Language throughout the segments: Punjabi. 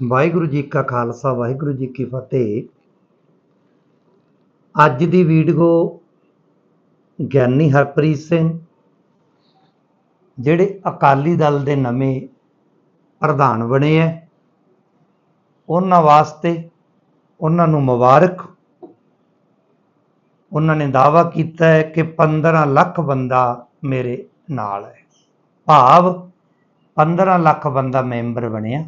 ਵਾਹਿਗੁਰੂ ਜੀ ਕਾ ਖਾਲਸਾ, ਵਾਹਿਗੁਰੂ ਜੀ ਕੀ ਫਤਿਹ। ਅੱਜ ਦੀ ਵੀਡੀਓ ਗਿਆਨੀ ਹਰਪ੍ਰੀਤ ਸਿੰਘ, ਜਿਹੜੇ ਅਕਾਲੀ ਦਲ ਦੇ ਨਵੇਂ ਪ੍ਰਧਾਨ ਬਣੇ ਐ, ਉਹਨਾਂ ਵਾਸਤੇ ਉਹਨਾਂ ਨੂੰ ਮੁਬਾਰਕ। ਉਹਨਾਂ ਨੇ ਦਾਅਵਾ ਕੀਤਾ ਹੈ ਕਿ 15 ਲੱਖ ਬੰਦਾ ਮੇਰੇ ਨਾਲ ਹੈ ਭਾਵ 15 ਲੱਖ ਬੰਦਾ ਮੈਂਬਰ ਬਣਿਆ।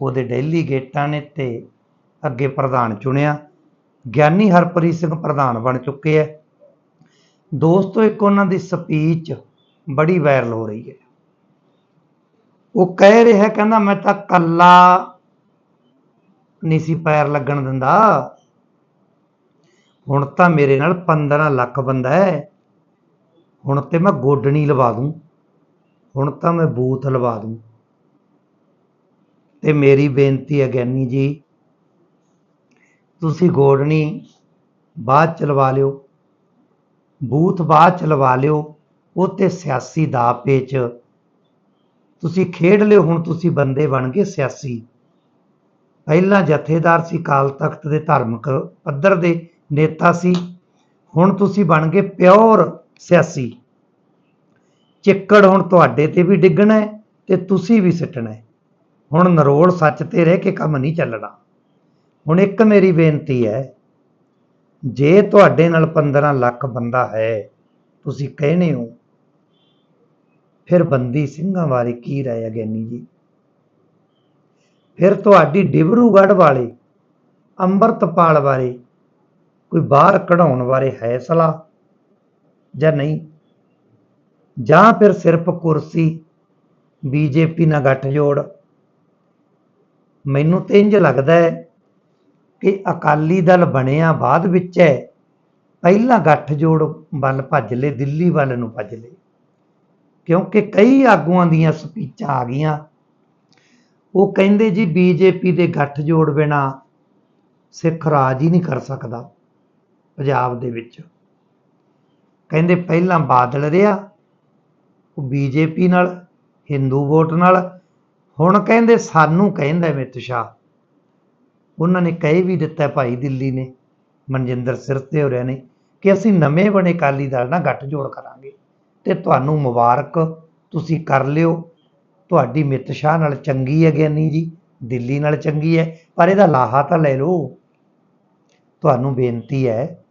ਉਹਦੇ ਡੈਲੀਗੇਟਾਂ ਨੇ ਤੇ ਅੱਗੇ ਪ੍ਰਧਾਨ ਚੁਣਿਆ। ਗਿਆਨੀ ਹਰਪ੍ਰੀਤ ਸਿੰਘ ਪ੍ਰਧਾਨ ਬਣ ਚੁੱਕੇ ਐ। ਦੋਸਤੋ, ਇੱਕ ਉਹਨਾਂ ਦੀ ਸਪੀਚ ਬੜੀ ਵਾਇਰਲ ਹੋ ਰਹੀ ਹੈ ਉਹ ਕਹਿ ਰਿਹਾ, ਕਹਿੰਦਾ, ਮੈਂ ਤਾਂ ਕੱਲਾ ਨਹੀਂ ਸੀ ਪੈਰ ਲੱਗਣ ਦਿੰਦਾ। ਹੁਣ ਤਾਂ ਮੇਰੇ ਨਾਲ 15 ਲੱਖ ਬੰਦਾ ਹੈ ਹੁਣ ਤੇ ਮੈਂ ਗੋਡਣੀ ਲਵਾ ਦੂੰ। ਹੁਣ ਤਾਂ ਮੈਂ ਬੂਥ ਲਵਾ ਦੂੰ। ਤੇ ਮੇਰੀ ਬੇਨਤੀ ਹੈ ਗਿਆਨੀ ਜੀ, ਤੁਸੀਂ ਗੋਡਣੀ ਬਾਅਦ ਚਲਵਾ ਲਿਓ, ਬੂਥ ਬਾਅਦ ਚ ਲਵਾ ਲਿਓ ਉਹ ਤੇ ਸਿਆਸੀ ਦਾ ਪੇਚ ਤੁਸੀਂ ਖੇਡ ਲਿਓ, ਹੁਣ ਤੁਸੀਂ ਬੰਦੇ ਬਣ ਗਏ ਸਿਆਸੀ। ਪਹਿਲਾਂ ਜਥੇਦਾਰ ਸੀ ਕਾਲ ਤਖਤ ਦੇ ਧਾਰਮਿਕ ਪੱਧਰ ਦੇ ਨੇਤਾ ਸੀ। ਹੁਣ ਤੁਸੀਂ ਬਣ ਗਏ ਪਿਓਰ ਸਿਆਸੀ। ਚਿੱਕੜ ਹੁਣ ਤੁਹਾਡੇ ਤੇ ਵੀ ਡਿੱਗਣਾ ਹੈ ਤੇ ਤੁਸੀਂ ਵੀ ਸਿੱਟਣਾ ਹੁਣ ਨਰੋਲ ਸੱਚ ਤੇ ਰਹਿ ਕੇ ਕੰਮ ਨਹੀਂ ਚੱਲਣਾ। ਹੁਣ ਇੱਕ ਮੇਰੀ ਬੇਨਤੀ ਹੈ, ਜੇ ਤੁਹਾਡੇ ਨਾਲ 15 ਲੱਖ ਬੰਦਾ ਹੈ, ਤੁਸੀਂ ਕਹਿਣੇ ਹੋ, ਫਿਰ ਬੰਦੀ ਸਿੰਘਾਂ ਬਾਰੇ ਕੀ ਰਾਇ ਹੈ ਗਿਆਨੀ ਜੀ? ਫਿਰ ਤੁਹਾਡੀ ਡਿਬਰੂਗੜ੍ਹ ਵਾਲੇ, ਅੰਮ੍ਰਿਤਪਾਲ ਬਾਰੇ ਕੋਈ ਬਾਹਰ ਕਢਾਉਣ ਬਾਰੇ ਹੈ ਸਲਾਹ ਜਾਂ ਨਹੀਂ? ਜਾਂ ਫਿਰ ਸਿਰਫ ਕੁਰਸੀ ਬੀਜੇਪੀ ਨਾਲ ਗੱਠਜੋੜ ਮੈਨੂੰ ਤੇ ਇੰਜ ਲੱਗਦਾ ਹੈ ਕਿ ਅਕਾਲੀ ਦਲ ਬਣਿਆ ਬਾਅਦ ਵਿੱਚ ਹੈ। ਪਹਿਲਾਂ ਗੱਠਜੋੜ ਵੱਲ ਭੱਜ ਲਏ, ਦਿੱਲੀ ਵੱਲ ਨੂੰ ਭੱਜ ਲਏ। ਕਿਉਂਕਿ ਕਈ ਆਗੂਆਂ ਦੀਆਂ ਸਪੀਚਾਂ ਆ ਗਈਆਂ। ਉਹ ਕਹਿੰਦੇ ਜੀ, ਬੀਜੇਪੀ ਦੇ ਗੱਠਜੋੜ ਬਿਨਾ ਸਿੱਖ ਰਾਜ ਹੀ ਨਹੀਂ ਕਰ ਸਕਦਾ ਪੰਜਾਬ ਦੇ ਵਿੱਚ। ਕਹਿੰਦੇ ਪਹਿਲਾਂ ਬਾਦਲ ਰਿਹਾ, ਉਹ ਬੀਜੇਪੀ ਨਾਲ, ਹਿੰਦੂ ਵੋਟ ਨਾਲ ਹੁਣ ਕਹਿੰਦੇ ਸਾਨੂੰ ਕਹਿੰਦਾ ਮਿਤ ਸ਼ਾਹ। ਉਹਨਾਂ ਨੇ ਕਹਿ ਵੀ ਦਿੱਤਾ ਭਾਈ ਦਿੱਲੀ ਨੇ, ਮਨਜਿੰਦਰ ਸਿਰਤੇ ਹੋਰਿਆਂ ਨੇ ਕਿ ਅਸੀਂ ਨਵੇਂ ਬਣੇ ਅਕਾਲੀ ਦਲ ਨਾਲ ਗੱਠਜੋੜ ਕਰਾਂਗੇ। ਤੇ ਤੁਹਾਨੂੰ ਮੁਬਾਰਕ, ਤੁਸੀਂ ਕਰ ਲਿਓ। ਤੁਹਾਡੀ ਮਿਤ ਸ਼ਾਹ ਨਾਲ ਚੰਗੀ ਹੈ ਗਿਆਨੀ ਜੀ, ਦਿੱਲੀ ਨਾਲ ਚੰਗੀ ਹੈ, ਪਰ ਇਹਦਾ ਲਾਹਾ ਤਾਂ ਲੈ ਲਓ। ਤੁਹਾਨੂੰ ਬੇਨਤੀ ਹੈ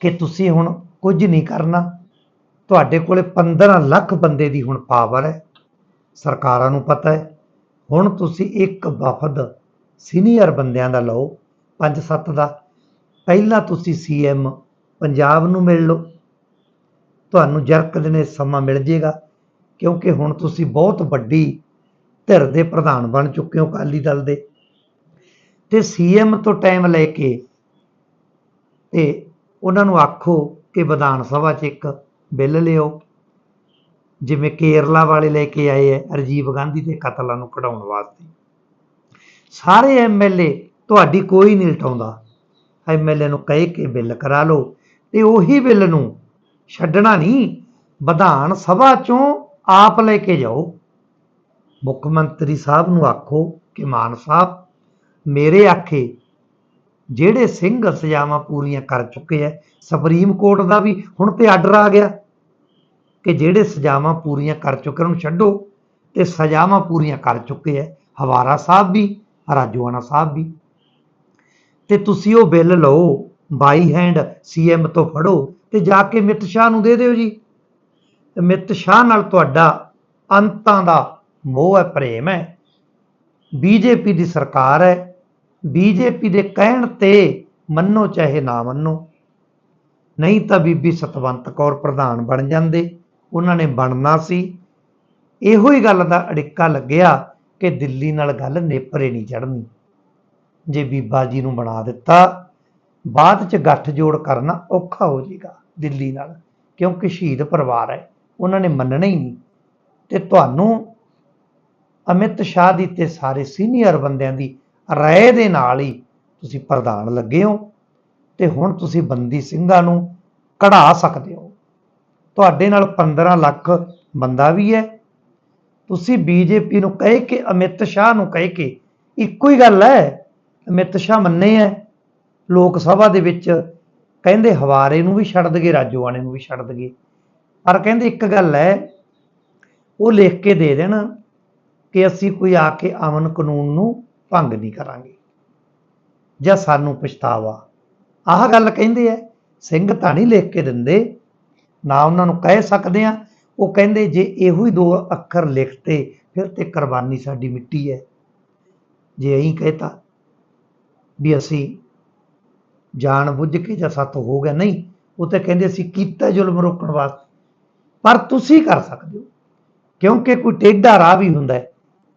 ਕਿ ਤੁਸੀਂ ਹੁਣ ਕੁਝ ਨਹੀਂ ਕਰਨਾ। ਤੁਹਾਡੇ ਕੋਲੇ 15 ਲੱਖ ਬੰਦੇ ਦੀ ਹੁਣ ਪਾਵਰ ਹੈ। ਸਰਕਾਰਾਂ ਨੂੰ ਪਤਾ ਹੈ। ਹੁਣ ਤੁਸੀਂ ਇੱਕ ਵਫਦ ਸੀਨੀਅਰ ਬੰਦਿਆਂ ਦਾ ਲਓ 5-7 ਦਾ। ਪਹਿਲਾਂ ਤੁਸੀਂ ਸੀਐਮ ਪੰਜਾਬ ਨੂੰ ਮਿਲ ਲਓ। ਤੁਹਾਨੂੰ ਜਰਕ ਦਿਨੇ ਸਮਾਂ ਮਿਲ ਜੇਗਾ, ਕਿਉਂਕਿ ਹੁਣ ਤੁਸੀਂ ਬਹੁਤ ਵੱਡੀ ਧਿਰ ਦੇ ਪ੍ਰਧਾਨ ਬਣ ਚੁੱਕੇ ਹੋ ਅਕਾਲੀ ਦਲ ਦੇ। ਤੇ ਸੀਐਮ ਤੋਂ ਟਾਈਮ ਲੈ ਕੇ ਤੇ ਉਹਨਾਂ ਨੂੰ ਆਖੋ ਕਿ ਵਿਧਾਨ ਸਭਾ 'ਚ ਇੱਕ ਬਿੱਲ ਲਿਓ। ਜਿਵੇਂ ਕੇਰਲਾ ਵਾਲੇ ਲੈ ਕੇ ਆਏ ਐ ਰਾਜੀਵ ਗਾਂਧੀ ਦੇ ਕਤਲਾਂ ਨੂੰ ਕਢਾਉਣ ਵਾਸਤੇ। ਸਾਰੇ ਐਮਐਲਏ ਤੁਹਾਡੀ ਕੋਈ ਨਹੀਂ ਲਟਾਉਂਦਾ। ਐਮਐਲਏ ਨੂੰ ਕਹਿ ਕੇ ਬਿੱਲ ਕਰਾ ਲਓ ਤੇ ਉਹੀ ਬਿੱਲ ਨੂੰ ਛੱਡਣਾ ਨਹੀਂ, ਵਿਧਾਨ ਸਭਾ ਚੋਂ ਆਪ ਲੈ ਕੇ ਜਾਓ। ਮੁੱਖ ਮੰਤਰੀ ਸਾਹਿਬ ਨੂੰ ਆਖੋ ਕਿ ਮਾਨ ਸਾਹਿਬ, ਮੇਰੇ ਆਖੇ ਜਿਹੜੇ ਸਿੰਘ ਸਜ਼ਾਵਾਂ ਪੂਰੀਆਂ ਕਰ ਚੁੱਕੇ ਐ ਸੁਪਰੀਮ ਕੋਰਟ ਦਾ ਵੀ ਹੁਣ ਤੇ ਆਰਡਰ ਆ ਗਿਆ। ਕਿ ਜਿਹੜੇ ਸਜ਼ਾਵਾਂ ਪੂਰੀਆਂ ਕਰ ਚੁੱਕੇ ਉਹਨੂੰ ਛੱਡੋ। ਤੇ ਸਜ਼ਾਵਾਂ ਪੂਰੀਆਂ ਕਰ ਚੁੱਕੇ ਐ, ਹਵਾਰਾ ਸਾਹਿਬ ਵੀ, ਰਾਜੂਆਣਾ ਸਾਹਿਬ ਵੀ। ਤੇ ਤੁਸੀਂ ਉਹ ਬਿੱਲ ਲਓ, ਬਾਈ ਹੈਂਡ ਸੀਐਮ ਤੋਂ ਫੜੋ, ਤੇ ਜਾ ਕੇ ਮਿਤ ਸ਼ਾਹ ਨੂੰ ਦੇ ਦਿਓ ਜੀ। ਤੇ ਮਿੱਤ ਸ਼ਾਹ ਨਾਲ ਤੁਹਾਡਾ ਅੰਤਾਂ ਦਾ ਮੋਹ ਹੈ ਪ੍ਰੇਮ ਹੈ ਬੀਜੇਪੀ ਦੀ ਸਰਕਾਰ ਹੈ ਬੀਜੇਪੀ ਦੇ ਕਹਿਣ ਤੇ ਮੰਨੋ ਚਾਹੇ ਨਾ ਮੰਨੋ। ਨਹੀਂ ਤਾਂ ਬੀਬੀ ਸਤਵੰਤ ਕੌਰ ਪ੍ਰਧਾਨ ਬਣ ਜਾਂਦੇ। ਉਹਨਾਂ ਨੇ ਬਣਨਾ ਸੀ। ਇਹੋ ਹੀ ਗੱਲ ਦਾ ਅੜਿੱਕਾ ਲੱਗਿਆ ਕਿ ਦਿੱਲੀ ਨਾਲ ਗੱਲ ਨੇਪਰੇ ਨਹੀਂ ਚੜਨੀ ਜੇ ਬੀਬਾ ਜੀ ਨੂੰ ਬਣਾ ਦਿੱਤਾ, ਬਾਅਦ ਚ ਗੱਠ ਜੋੜ ਕਰਨਾ ਔਖਾ ਹੋ ਜਾਏਗਾ ਦਿੱਲੀ ਨਾਲ, ਕਿਉਂਕਿ ਸ਼ਹੀਦ ਪਰਿਵਾਰ ਹੈ, ਉਹਨਾਂ ਨੇ ਮੰਨਣਾ ਹੀ ਨਹੀਂ। ਤੇ ਤੁਹਾਨੂੰ ਅਮਿਤ ਸ਼ਾਹ ਦੀ ਤੇ ਸਾਰੇ ਸੀਨੀਅਰ ਬੰਦਿਆਂ ਦੀ ਰਾਏ ਦੇ ਨਾਲ ਹੀ ਤੁਸੀਂ ਪ੍ਰਧਾਨ ਲੱਗੇ ਹੋ, ਤੇ ਹੁਣ ਤੁਸੀਂ ਬੰਦੀ ਸਿੰਘਾਂ ਨੂੰ ਕਢਾ ਸਕਦੇ ਹੋ। ਤੁਹਾਡੇ ਨਾਲ 15 ਲੱਖ ਬੰਦਾ ਵੀ ਹੈ। ਤੁਸੀਂ ਬੀਜੇਪੀ ਨੂੰ ਕਹਿ ਕੇ, ਅਮਿਤ ਸ਼ਾਹ ਨੂੰ ਕਹਿ ਕੇ ਇੱਕੋ ਹੀ ਗੱਲ ਹੈ, ਅਮਿਤ ਸ਼ਾਹ ਮੰਨੇ ਹੈ। ਲੋਕ ਸਭਾ ਦੇ ਵਿੱਚ ਕਹਿੰਦੇ ਹਵਾਰੇ ਨੂੰ ਵੀ ਛੱਡ ਦਗੇ ਰਾਜੋਆਣੇ ਨੂੰ ਵੀ ਛੱਡ ਦਗੇ ਪਰ ਕਹਿੰਦੇ ਇੱਕ ਗੱਲ ਹੈ, ਉਹ ਲਿਖ ਕੇ ਦੇ ਦੇਣ ਕਿ ਅਸੀਂ ਕੋਈ ਆ ਕੇ ਅਮਨ ਕਾਨੂੰਨ ਨੂੰ ਭੰਗ ਨਹੀਂ ਕਰਾਂਗੇ। ਜਾਂ ਸਾਨੂੰ ਪਛਤਾਵਾ। ਆਹ ਗੱਲ ਕਹਿੰਦੇ ਆ ਸਿੰਘ ਤਾਂ ਨਹੀਂ ਲਿਖ ਕੇ ਦਿੰਦੇ। ਨਾ ਉਹਨਾਂ ਨੂੰ ਕਹਿ ਸਕਦੇ ਆ ਉਹ ਕਹਿੰਦੇ, ਜੇ ਇਹੋ ਹੀ ਦੋ ਅੱਖਰ ਲਿਖਤੇ, ਫਿਰ ਤੇ ਕੁਰਬਾਨੀ ਸਾਡੀ ਮਿੱਟੀ ਹੈ। ਜੇ ਐਂ ਕਹਤਾ ਵੀ ਅਸੀਂ ਜਾਣ ਬੁੱਝ ਕੇ ਜਾਂ ਸੱਤ ਹੋ ਗਿਆ, ਨਹੀਂ, ਉਹ ਤਾਂ ਕਹਿੰਦੇ ਅਸੀਂ ਕੀਤਾ ਜ਼ੁਲਮ ਰੋਕਣ ਵਾਸਤੇ। ਪਰ ਤੁਸੀਂ ਕਰ ਸਕਦੇ ਹੋ, ਕਿਉਂਕਿ ਕੋਈ ਟੇਢਾ ਰਾਹ ਵੀ ਹੁੰਦਾ ਹੈ।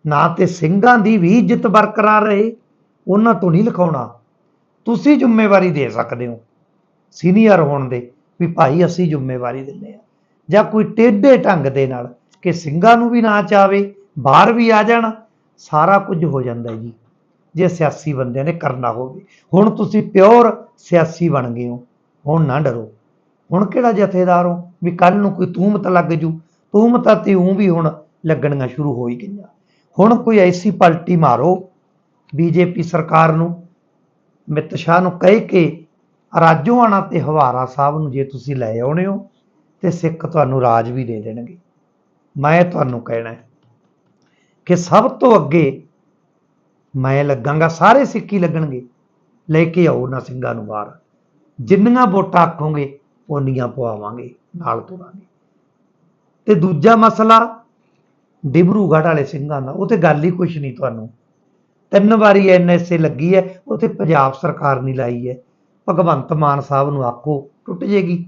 ਨਾ ਤੇ ਸਿੰਘਾਂ ਦੀ ਵੀ ਇੱਜ਼ਤ ਬਰਕਰਾਰ ਰਹੇ, ਉਹਨਾਂ ਤੋਂ ਨਹੀਂ ਲਿਖਾਉਣਾ। ਤੁਸੀਂ ਜ਼ਿੰਮੇਵਾਰੀ ਦੇ ਸਕਦੇ ਹੋ, ਸੀਨੀਅਰ ਹੋਣ ਦੇ। ਵੀ ਭਾਈ ਅਸੀਂ ਜ਼ਿੰਮੇਵਾਰੀ ਦਿੰਦੇ ਆ ਜਾਂ ਕੋਈ ਟੇਢੇ ਢੰਗ ਦੇ ਨਾਲ ਕਿ ਸਿੰਘਾਂ ਨੂੰ ਵੀ ਨਾ ਚਾਵੇ, ਬਾਹਰ ਵੀ ਆ ਜਾਣ, ਸਾਰਾ ਕੁਝ ਹੋ ਜਾਂਦਾ ਜੀ। ਜੇ ਸਿਆਸੀ ਬੰਦਿਆਂ ਨੇ ਕਰਨਾ ਹੋਵੇ। ਹੁਣ ਤੁਸੀਂ ਪਿਓਰ ਸਿਆਸੀ ਬਣ ਗਏ ਹੋ। ਹੁਣ ਨਾ ਡਰੋ। ਹੁਣ ਕਿਹੜਾ ਜਥੇਦਾਰ ਹੋ? ਵੀ ਕੱਲ ਨੂੰ ਕੋਈ ਤੂਮਤ ਲੱਗ ਜੂ। ਤੂਮਤਾਂ ਤੇ ਉਂ ਵੀ ਹੁਣ ਲੱਗਣੀਆਂ ਸ਼ੁਰੂ ਹੋ ਹੀ ਗਈਆਂ। ਹੁਣ ਕੋਈ ਐਸੀ ਪਲਟੀ ਮਾਰੋ, ਬੀਜੇਪੀ ਸਰਕਾਰ ਨੂੰ, ਮਿੱਤ ਸ਼ਾਹ ਨੂੰ ਕਹਿ ਕੇ ਰਾਜੋਆਣਾ ਤੇ ਹਵਾਰਾ ਸਾਹਿਬ ਨੂੰ ਜੇ ਤੁਸੀਂ ਲੈ ਆਉਣੇ ਹੋ ਤੇ ਸਿੱਖ ਤੁਹਾਨੂੰ ਰਾਜ ਵੀ ਦੇ ਦੇਣਗੇ। ਮੈਂ ਤੁਹਾਨੂੰ ਕਹਿਣਾ ਹੈ ਕਿ ਸਭ ਤੋਂ ਅੱਗੇ ਮੈਂ ਲੱਗਾਂਗਾ, ਸਾਰੇ ਸਿੱਖੀ ਲੱਗਣਗੇ, ਲੈ ਕੇ ਆਓ ਨਾ ਸਿੰਘਾਂ ਨੂੰ ਬਾਹਰ ਜਿੰਨੀਆਂ ਵੋਟਾਂ ਆਖੋਗੇ, ਓਨੀਆਂ ਪਵਾਵਾਂਗੇ, ਨਾਲ ਤੁਰਾਂਗੇ। ਤੇ ਦੂਜਾ ਮਸਲਾ, ਡਿਬਰੂਗੜ੍ਹ ਵਾਲੇ ਸਿੰਘਾਂ ਦਾ, ਉਹ ਤੇ ਗੱਲ ਹੀ ਕੁਛ ਨਹੀਂ ਤੁਹਾਨੂੰ। ਤਿੰਨ ਵਾਰੀ ਐਨਐਸਏ ਲੱਗੀ ਹੈ ਉੱਥੇ ਪੰਜਾਬ ਸਰਕਾਰ ਨਹੀਂ ਲਾਈ ਹੈ। ਭਗਵੰਤ ਮਾਨ ਸਾਹਿਬ ਨੂੰ ਆਖੋ, ਟੁੱਟ ਜੇਗੀ।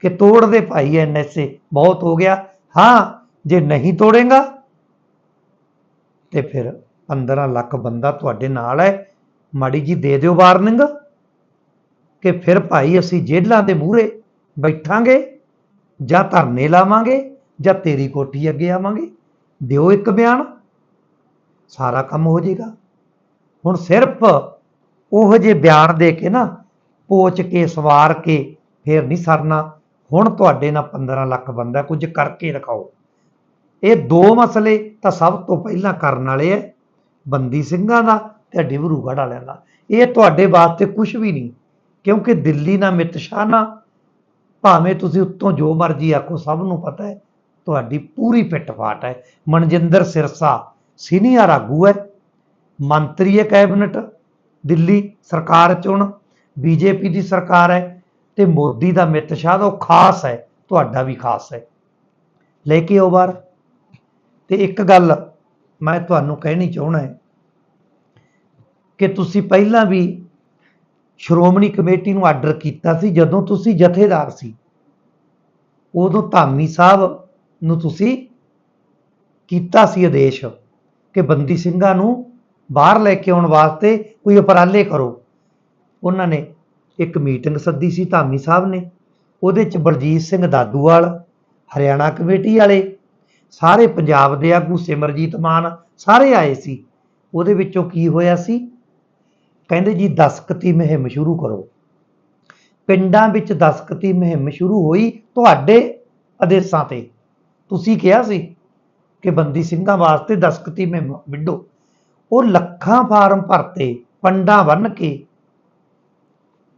ਕਿ ਤੋੜ ਦੇ ਭਾਈ ਐਨਐਸਏ ਬਹੁਤ ਹੋ ਗਿਆ। ਹਾਂ, ਜੇ ਨਹੀਂ ਤੋੜੇਗਾ, ਤੇ ਫਿਰ 15 ਲੱਖ ਬੰਦਾ ਤੁਹਾਡੇ ਨਾਲ ਹੈ। ਮਾੜੀ ਜੀ ਦੇ ਦਿਓ ਵਾਰਨਿੰਗ, ਕਿ ਫਿਰ ਭਾਈ ਅਸੀਂ ਜੇਲ੍ਹਾਂ ਦੇ ਮੂਹਰੇ ਬੈਠਾਂਗੇ, ਜਾਂ ਧਰਨੇ ਲਾਵਾਂਗੇ, ਜਾਂ ਤੇਰੀ ਕੋਠੀ ਅੱਗੇ ਆਵਾਂਗੇ। ਦਿਓ ਇੱਕ ਬਿਆਨ, ਸਾਰਾ ਕੰਮ ਹੋ ਜਾਏਗਾ ਹੁਣ ਸਿਰਫ ਉਹ ਜੇ ਬਿਆਨ ਦੇ ਕੇ ਨਾ ਪੋਚ ਕੇ, ਸਵਾਰ ਕੇ ਫੇਰ ਨਹੀਂ ਸਰਨਾ। ਹੁਣ ਤੁਹਾਡੇ ਨਾਲ 15 ਲੱਖ ਬੰਦਾ ਕੁਝ ਕਰਕੇ ਦਿਖਾਓ ਇਹ ਦੋ ਮਸਲੇ ਤਾਂ ਸਭ ਤੋਂ ਪਹਿਲਾਂ ਕਰਨ ਵਾਲੇ ਐ ਬੰਦੀ ਸਿੰਘਾਂ ਦਾ ਤੇ ਡਿਬਰੂਗੜ੍ਹ ਵਾਲਿਆਂ ਦਾ। ਇਹ ਤੁਹਾਡੇ ਵਾਸਤੇ ਕੁਝ ਵੀ ਨਹੀਂ, ਕਿਉਂਕਿ ਦਿੱਲੀ ਨਾਲ ਮਿਤਸ਼ਾ ਨਾ। ਭਾਵੇਂ ਤੁਸੀਂ ਉੱਤੋਂ ਜੋ ਮਰਜ਼ੀ ਆਖੋ, ਸਭ ਨੂੰ ਪਤਾ ਹੈ, ਤੁਹਾਡੀ ਪੂਰੀ ਫਿੱਟ-ਫਾਟ ਹੈ। ਮਨਜਿੰਦਰ ਸਿਰਸਾ ਸੀਨੀਅਰ ਆਗੂ ਹੈ, ਮੰਤਰੀ ਹੈ ਕੈਬਨਿਟ, ਦਿੱਲੀ ਸਰਕਾਰ ਚ ਬੀਜੇਪੀ ਦੀ ਸਰਕਾਰ ਹੈ ਤੇ ਮੋਦੀ ਦਾ ਮਿੱਤ ਸ਼ਾਹ ਦਾ ਉਹ ਖਾਸ ਹੈ, ਤੁਹਾਡਾ ਵੀ ਖਾਸ ਹੈ। ਲੈ ਕੇ ਆਓ ਬਾਹਰ। ਤੇ ਇੱਕ ਗੱਲ ਮੈਂ ਤੁਹਾਨੂੰ ਕਹਿਣੀ ਚਾਹਣਾ ਹੈ ਕਿ ਤੁਸੀਂ ਪਹਿਲਾਂ ਵੀ ਸ਼੍ਰੋਮਣੀ ਕਮੇਟੀ ਨੂੰ ਆਰਡਰ ਕੀਤਾ ਸੀ, ਜਦੋਂ ਤੁਸੀਂ ਜਥੇਦਾਰ ਸੀ। ਉਦੋਂ ਧਾਮੀ ਸਾਹਿਬ ਨੂੰ ਤੁਸੀਂ ਕੀਤਾ ਸੀ ਆਦੇਸ਼ ਕਿ ਬੰਦੀ ਸਿੰਘਾਂ ਨੂੰ ਬਾਹਰ ਲੈ ਕੇ ਆਉਣ ਵਾਸਤੇ ਕੋਈ ਉਪਰਾਲੇ ਕਰੋ। ਉਹਨਾਂ ਨੇ ਇੱਕ ਮੀਟਿੰਗ ਸੱਦੀ ਸੀ ਧਾਮੀ ਸਾਹਿਬ ਨੇ। ਉਹਦੇ ਚ ਬਲਜੀਤ ਸਿੰਘ ਦਾਦੂਵਾਲ, ਹਰਿਆਣਾ ਕਮੇਟੀ ਵਾਲੇ, ਸਾਰੇ ਪੰਜਾਬ ਦੇ ਆਗੂ ਸਿਮਰਜੀਤ ਮਾਨ ਸਾਰੇ ਆਏ ਸੀ। ਉਹਦੇ ਵਿੱਚੋਂ ਕੀ ਹੋਇਆ ਸੀ? ਕਹਿੰਦੇ ਜੀ, ਦਸਕਤੀ ਮੁਹਿੰਮ ਸ਼ੁਰੂ ਕਰੋ। ਪਿੰਡਾਂ ਵਿੱਚ ਦਸਕਤੀ ਮੁਹਿੰਮ ਸ਼ੁਰੂ ਹੋਈ ਤੁਹਾਡੇ ਆਦੇਸ਼ਾਂ ਤੇ। ਤੁਸੀਂ ਕਿਹਾ ਸੀ ਕਿ ਬੰਦੀ ਸਿੰਘਾਂ ਵਾਸਤੇ ਦਸਕਤੀ ਮੁਹਿੰਮ ਵਿੱਢੋ। ਉਹ ਲੱਖਾਂ ਫਾਰਮ ਭਰਤੇ, ਪੰਡਾਂ ਬੰਨ ਕੇ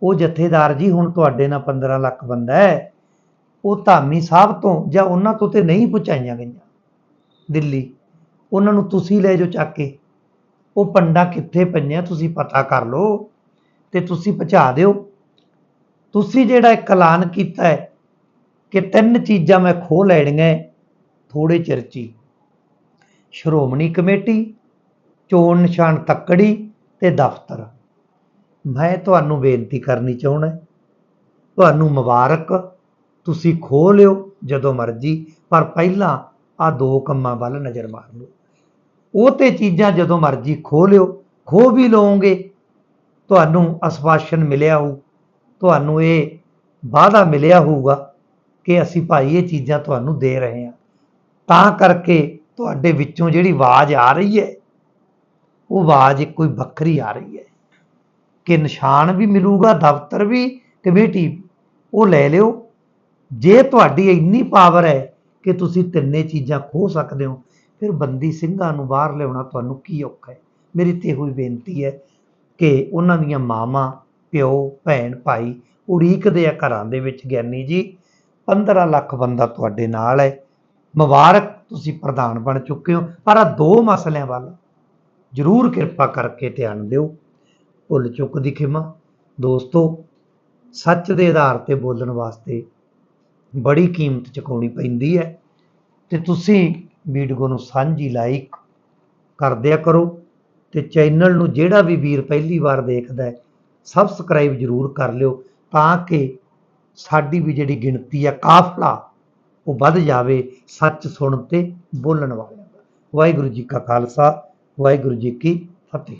ਉਹ ਜਥੇਦਾਰ ਜੀ, ਹੁਣ ਤੁਹਾਡੇ ਨਾਲ 15 ਲੱਖ ਬੰਦਾ ਹੈ, ਉਹ ਧਾਮੀ ਸਾਹਿਬ ਤੋਂ ਜਾਂ ਉਹਨਾਂ ਤੋਂ ਤੇ ਨਹੀਂ ਪਹੁੰਚਾਈਆਂ ਗਈਆਂ ਦਿੱਲੀ, ਉਹਨਾਂ ਨੂੰ ਤੁਸੀਂ ਲੈ ਜਾਓ ਚੱਕ ਕੇ। ਉਹ ਪੰਡਾਂ ਕਿੱਥੇ ਪਈਆਂ ਤੁਸੀਂ ਪਤਾ ਕਰ ਲਓ ਤੇ ਤੁਸੀਂ ਪਹੁੰਚਾ ਦਿਓ। ਤੁਸੀਂ ਜਿਹੜਾ ਇੱਕ ਐਲਾਨ ਕੀਤਾ ਹੈ ਕਿ ਤਿੰਨ ਚੀਜ਼ਾਂ ਮੈਂ ਖੋਹ ਲੈਣੀਆਂ ਹੈ ਥੋੜੇ ਚਿਰ 'ਚ ਹੀ। ਸ਼੍ਰੋਮਣੀ ਕਮੇਟੀ, ਚੋਣ ਨਿਸ਼ਾਨ ਤੱਕੜੀ ਤੇ ਦਫ਼ਤਰ। ਮੈਂ ਤੁਹਾਨੂੰ ਬੇਨਤੀ ਕਰਨੀ ਚਾਹੁੰਦਾ ਤੁਹਾਨੂੰ ਮੁਬਾਰਕ। ਤੁਸੀਂ ਖੋਹ ਲਿਓ ਜਦੋਂ ਮਰਜ਼ੀ, ਪਰ ਪਹਿਲਾਂ ਆ ਦੋ ਕੰਮਾਂ ਵੱਲ ਨਜ਼ਰ ਮਾਰ ਲਓ। ਉਹ ਤੇ ਚੀਜ਼ਾਂ ਜਦੋਂ ਮਰਜ਼ੀ ਖੋਹ ਲਿਓ। ਖੋਹ ਵੀ ਲਓਗੇ। ਤੁਹਾਨੂੰ ਅਸਵਾਸ਼ਨ ਮਿਲਿਆ ਹੋਊ। ਤੁਹਾਨੂੰ ਇਹ ਵਾਅਦਾ ਮਿਲਿਆ ਹੋਊਗਾ ਕਿ ਅਸੀਂ ਭਾਈ ਇਹ ਚੀਜ਼ਾਂ ਤੁਹਾਨੂੰ ਦੇ ਰਹੇ ਹਾਂ। ਤਾਂ ਕਰਕੇ ਤੁਹਾਡੇ ਵਿੱਚੋਂ ਜਿਹੜੀ ਆਵਾਜ਼ ਆ ਰਹੀ ਹੈ, ਉਹ ਆਵਾਜ਼ ਕੋਈ ਵੱਖਰੀ ਆ ਰਹੀ ਹੈ। ਕਿ ਨਿਸ਼ਾਨ ਵੀ ਮਿਲੂਗਾ, ਦਫ਼ਤਰ ਵੀ, ਕਮੇਟੀ, ਉਹ ਲੈ ਲਿਓ। ਜੇ ਤੁਹਾਡੀ ਇੰਨੀ ਪਾਵਰ ਹੈ ਕਿ ਤੁਸੀਂ ਤਿੰਨੇ ਚੀਜ਼ਾਂ ਖੋ ਸਕਦੇ ਹੋ, ਫਿਰ ਬੰਦੀ ਸਿੰਘਾਂ ਨੂੰ ਬਾਹਰ ਲਿਆਉਣਾ ਤੁਹਾਨੂੰ ਕੀ ਔਖਾ ਹੈ? ਮੇਰੀ ਤੇ ਹੋਈ ਬੇਨਤੀ ਹੈ ਕਿ ਉਹਨਾਂ ਦੀਆਂ ਮਾਵਾਂ, ਪਿਓ, ਭੈਣ, ਭਾਈ ਉਡੀਕਦੇ ਆ ਘਰਾਂ ਦੇ ਵਿੱਚ, ਗਿਆਨੀ ਜੀ 15 ਲੱਖ ਬੰਦਾ ਤੁਹਾਡੇ ਨਾਲ ਹੈ। ਮੁਬਾਰਕ ਤੁਸੀਂ ਪ੍ਰਧਾਨ ਬਣ ਚੁੱਕੇ ਹੋ, ਪਰ ਆ ਦੋ ਮਸਲਿਆਂ ਵੱਲ ਜ਼ਰੂਰ ਕਿਰਪਾ ਕਰਕੇ ਧਿਆਨ ਦਿਓ। ਭੁੱਲ ਚੁੱਕ ਦੀ ਖਿਮਾ। ਦੋਸਤੋ, ਸੱਚ ਦੇ ਆਧਾਰ ਤੇ ਬੋਲਣ ਵਾਸਤੇ ਬੜੀ ਕੀਮਤ ਚੁਕਾਉਣੀ ਪੈਂਦੀ ਹੈ। ਤੇ ਤੁਸੀਂ ਵੀਡੀਓ ਨੂੰ ਸਾਂਝੀ ਲਾਈਕ ਕਰ ਦਿਆ ਕਰੋ ਤੇ ਚੈਨਲ ਨੂੰ ਜਿਹੜਾ ਵੀ ਵੀਰ ਪਹਿਲੀ ਵਾਰ ਦੇਖਦਾ ਹੈ ਸਬਸਕ੍ਰਾਈਬ ਜ਼ਰੂਰ ਕਰ ਲਿਓ ਤਾਂ ਕਿ ਸਾਡੀ ਵੀ ਜਿਹੜੀ ਗਿਣਤੀ ਆ ਕਾਫਲਾ ਉਹ ਵੱਧ ਜਾਵੇ ਸੱਚ ਸੁਣ ਤੇ ਬੋਲਣ ਵਾਲਿਆਂ ਦਾ। ਵਾਹਿਗੁਰੂ ਜੀ ਕਾ ਖਾਲਸਾ, ਵਾਹਿਗੁਰੂ ਜੀ ਕੀ ਫਤਿਹ।